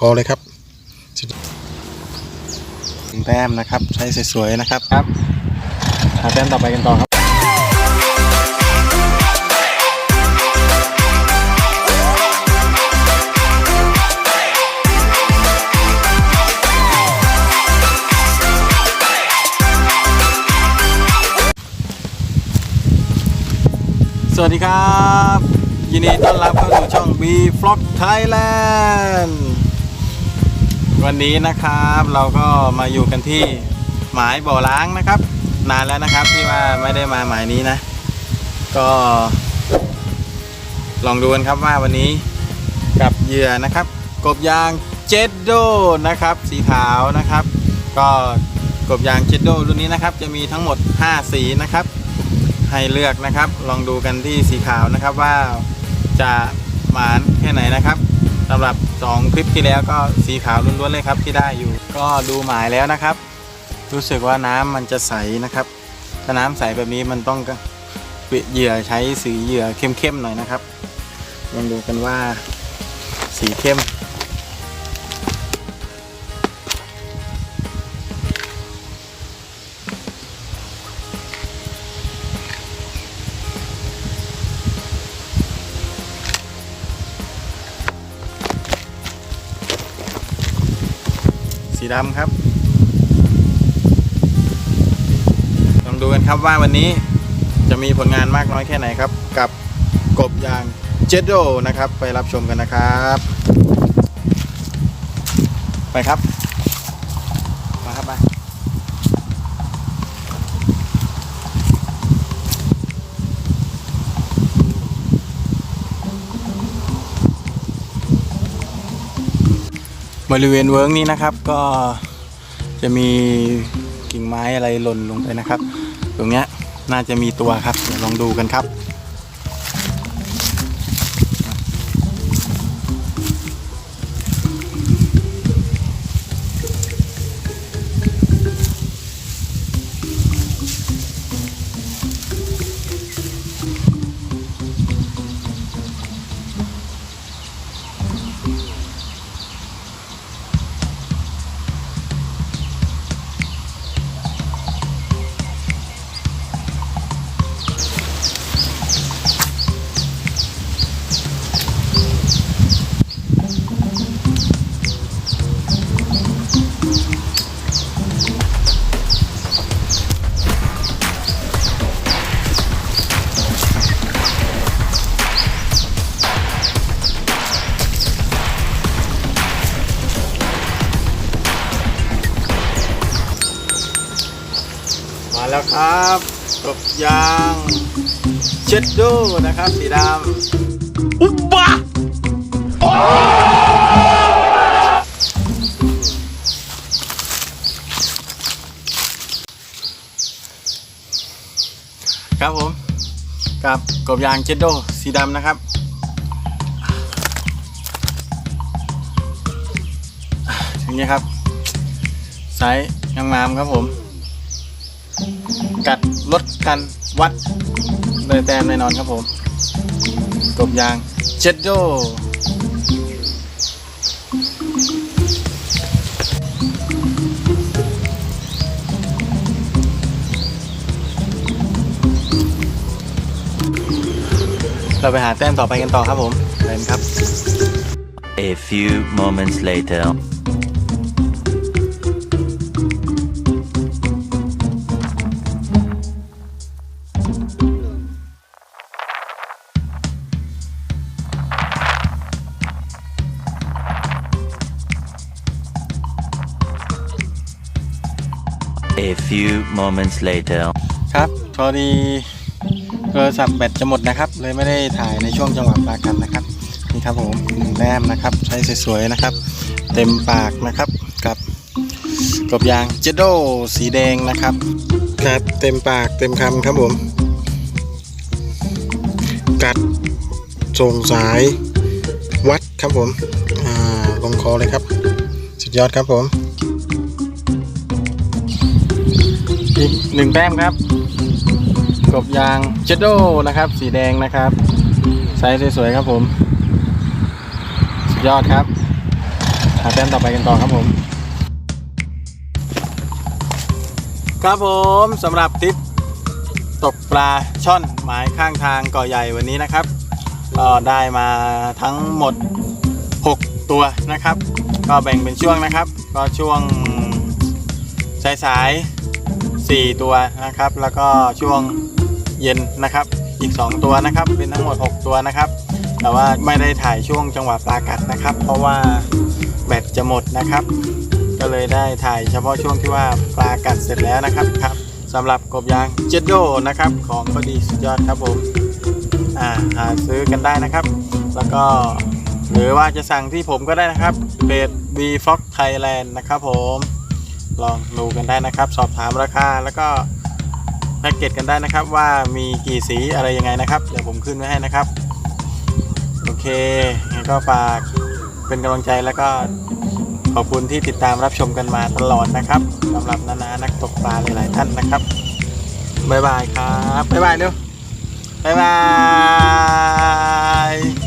คอเลยครับหนึ่งแต้มนะครับ ใช้สวยๆนะครับครับหาแต้มต่อไปกันต่อครับสวัสดีครับ ยินดีต้อนรับเข้าสู่ช่อง B Vlog Thailand วันนี้นะครับเราก็มาอยู่กันที่หมายบ่อล้างนะครับ นานแล้วนะครับที่ว่าไม่ได้มาหมายนี้นะ ก็ ลองดูกันครับว่าวันนี้กับเหยื่อนะครับ กบยางเจดโดนะครับ สีขาวนะครับ ก็กบยางเจดโดรุ่นนี้นะครับ จะมีทั้งหมด 5 สีนะครับ ให้เลือกนะครับ ลองดูกันที่สีขาวนะครับว่าจะหมานแค่ไหนนะครับสำหรับ 2 คลิปที่แล้วก็สีขาวล้วนๆเลยครับที่ได้อยู่ ก็ดูหมายแล้วนะครับ รู้สึกว่าน้ำมันจะใสนะครับ ถ้าน้ำใสแบบนี้มันต้องเหยื่อใช้สีเหยื่อเข้มๆหน่อยนะครับลองดูกันว่าสีเข้ม สีดำครับลองดูกันครับว่าวันนี้จะมีผลงานมากน้อยแค่ไหนครับ กับกบยางเจดโดนะครับ ไปรับชมกันนะครับ ไปครับ มาครับมา ริเวณเวิร์กนี้นะครับ ก็จะมีกิ่งไม้อะไรหล่นลงไปนะครับ ตรงเนี้ยน่าจะมีตัวครับเดี๋ยวลองดูกันครับ แล้วครับกบยางเช็ดดูนะครับ สีดำอุบะครับผม กับกบยางเจ็ดโดสีดำนะครับอย่างนี้ครับไซส์งามๆครับผม กัดลดกันวัดเลยแต้มแน่นอนครับผมกบยางเจ็ดโดเราไปหาแต้มต่อไปกันต่อครับผมเล่นครับ A few moments later. A few moments later. ครับพอดีโทรศัพท์แบตจะหมดนะครับ เลยไม่ได้ถ่ายในช่วงจังหวะปากกันนะครับ นี่ครับผมหนึ่งแต้มนะครับ ใช้สวยๆนะครับ เต็มปากนะครับกับกบยางเจโดสีแดงนะครับ ครับ เต็มปากเต็มคำครับผม กัดส่งสายวัดครับผม อ่าลงคอเลยครับ สุดยอดครับผม อีกหนึ่งแต้มครับ กบยางเจดโดนะครับ สีแดงนะครับไซส์สวยๆครับผม สุดยอดครับ หาแต้มต่อไปกันต่อครับผม ครับผมสำหรับทริปตกปลาช่อนหมายข้างทางกาะใหญ่วันนี้นะครับก็ได้มาทั้งหมด 6 ตัวนะครับ ก็แบ่งเป็นช่วงนะครับ ก็ช่วงสายสายๆ 4 ตัวนะครับ แล้วก็ช่วงเย็นนะครับ อีก 2 ตัวนะครับ เป็นทั้งหมด 6 ตัวนะครับ แต่ว่าไม่ได้ถ่ายช่วงจังหวะปลากัดนะครับ เพราะว่าแบตจะหมดนะครับ ก็เลยได้ถ่ายเฉพาะช่วงที่ว่าปลากัดเสร็จแล้วนะครับครับสำหรับกบยางเจ็ดโดนะครับ ของก็ดีสุดยอดครับผมอ่าหาซื้อกันได้นะครับ แล้วก็หรือว่าจะสั่งที่ผมก็ได้นะครับเพจ B Fox Thailand นะครับผม ลองดูกันได้นะครับ สอบถามราคาแล้วก็แพ็กเกจกันได้นะครับ ว่ามีกี่สีอะไรยังไงนะครับ เดี๋ยวผมขึ้นไว้ให้นะครับ โอเคงั้นก็ฝากเป็นกำลังใจแล้วก็ขอบคุณที่ติดตามรับชมกันมาตลอดนะครับสำหรับนานานักตกปลาหลายๆท่านนะครับบ๊ายบายครับบ๊ายบายเร็วบ๊ายบาย